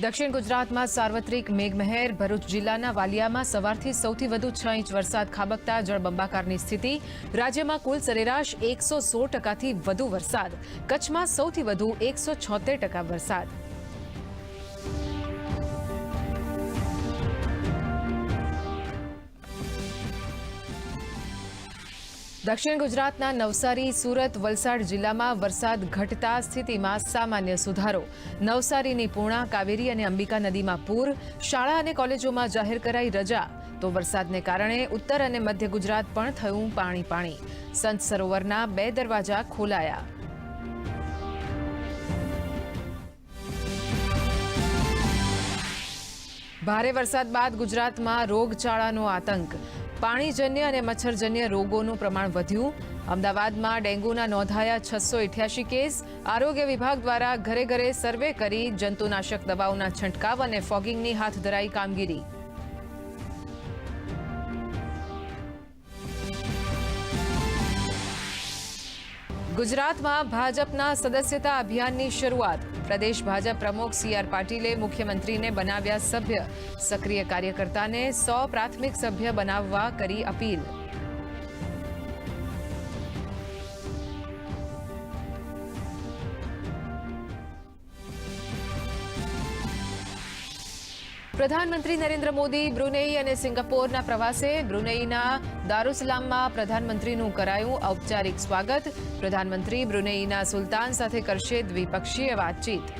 દક્ષિણ ગુજરાતમાં સાર્વત્રિક મેઘમહેર, ભરૂચ જિલ્લાના વાલિયામાં સવારથી સૌથી વધુ છ ઇંચ વરસાદ ખાબકતા જળબંબાકારની સ્થિતિ. રાજ્યમાં કુલ સરેરાશ એકસો સોળ ટકાથી વધુ વરસાદ. કચ્છમાં સૌથી વધુ એકસો છોતેર ટકા વરસાદ. દક્ષિણ ગુજરાતના નવસારી, સુરત, વલસાડ જિલ્લામાં વરસાદ ઘટતા સ્થિતિમાં સામાન્ય સુધારો. નવસારીની પૂર્ણા, કાવેરી અને અંબિકા નદીમાં પૂર, શાળા અને કોલેજોમાં જાહેર કરાઈ રજા. તો વરસાદને કારણે ઉત્તર અને મધ્ય ગુજરાત પણ થયું પાણી પાણી. સંત સરોવરના બે દરવાજા ખોલાયા. ભારે વરસાદ બાદ ગુજરાતમાં રોગચાળાનો આતંક. પાણીજન્ય અને મચ્છરજન્ય રોગોનું પ્રમાણ વધ્યું. અમદાવાદમાં ડેન્ગ્યુના નોંધાયા છસો ઇઠ્યાસી કેસ. આરોગ્ય વિભાગ દ્વારા ઘરે ઘરે સર્વે કરી જંતુનાશક દવાઓના છંટકાવ અને ફોગિંગની હાથ ધરાઈ કામગીરી. ગુજરાતમાં ભાજપના સદસ્યતા અભિયાનની શરૂઆત પ્રદેશ ભાજપ પ્રમુખ સી આર પાટીલે મુખ્યમંત્રીને બનાવ્યા સભ્ય સક્રિય કાર્યકર્તાને સો પ્રાથમિક સભ્ય બનાવવા કરી અપીલ પ્રધાનમંત્રી નરેન્દ્ર મોદી બ્રુનેઈ અને સિંગાપોરના પ્રવાસે બ્રુનેઈના દારૂસલામમાં પ્રધાનમંત્રીનું કરાયું ઔપચારિક સ્વાગત. પ્રધાનમંત્રી બ્રુનેઈના સુલતાન સાથે કરશે દ્વિપક્ષીય વાતચીત.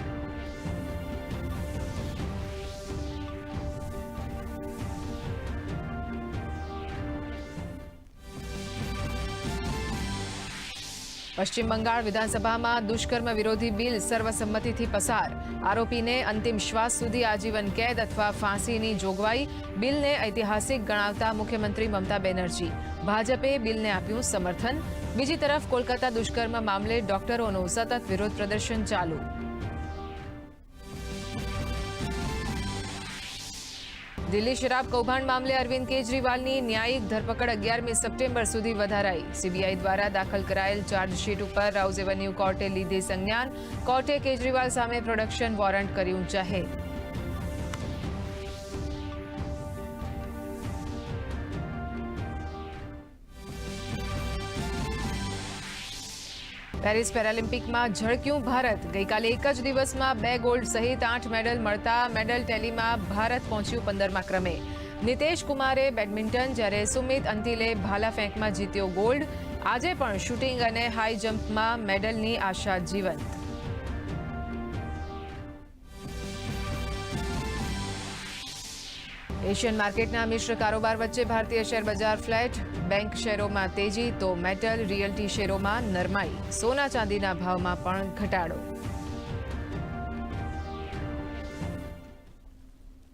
પશ્ચિમ બંગાળ વિધાનસભામાં દુષ્કર્મ વિરોધી બિલ સર્વસંમતિથી પસાર. આરોપીને અંતિમ શ્વાસ સુધી આજીવન કેદ અથવા ફાંસીની જોગવાઈ બિલને ઐતિહાસિક ગણાવતા મુખ્યમંત્રી મમતા બેનર્જી. ભાજપે બિલને આપ્યું સમર્થન. બીજી તરફ કોલકાતા દુષ્કર્મ મામલે ડોક્ટરોનું સતત વિરોધ પ્રદર્શન ચાલુ. દિલ્હી શરાબ કૌભાંડ મામલે અરવિંદ કેજરીવાલની ન્યાયિક ધરપકડ અગિયારમી સપ્ટેમ્બર સુધી વધારાઈ. સીબીઆઈ દ્વારા દાખલ કરાયેલ ચાર્જશીટ ઉપર રાઉઝ એવન્યુ કોર્ટે લીધી સંજ્ઞાન. કોર્ટે કેજરીવાલ સામે પ્રોડક્શન વોરંટ કર્યું જાહેર. પેરિસ પેરાલિમ્પિકમાં ઝળક્યું ભારત. ગઈકાલે એક જ દિવસમાં બે ગોલ્ડ સહિત આઠ મેડલ મળતા મેડલ ટેલીમાં ભારત પહોંચ્યું પંદરમા ક્રમે. નિતેશ કુમારે બેડમિન્ટન જ્યારે સુમિત અંતિલે ભાલા ફેંકમાં જીત્યો ગોલ્ડ, આજે પણ શૂટિંગ અને હાઈ જમ્પમાં મેડલની આશા જીવંત. એશિયન માર્કેટના મિશ્ર કારોબાર વચ્ચે ભારતીય શેર બજાર ફ્લેટ, બેંક શેરોમાં તેજી, તો મેટલ, રિયલ્ટી શેરોમાં નરમાઈ. સોના ચાંદીના ભાવમાં પણ ઘટાડો.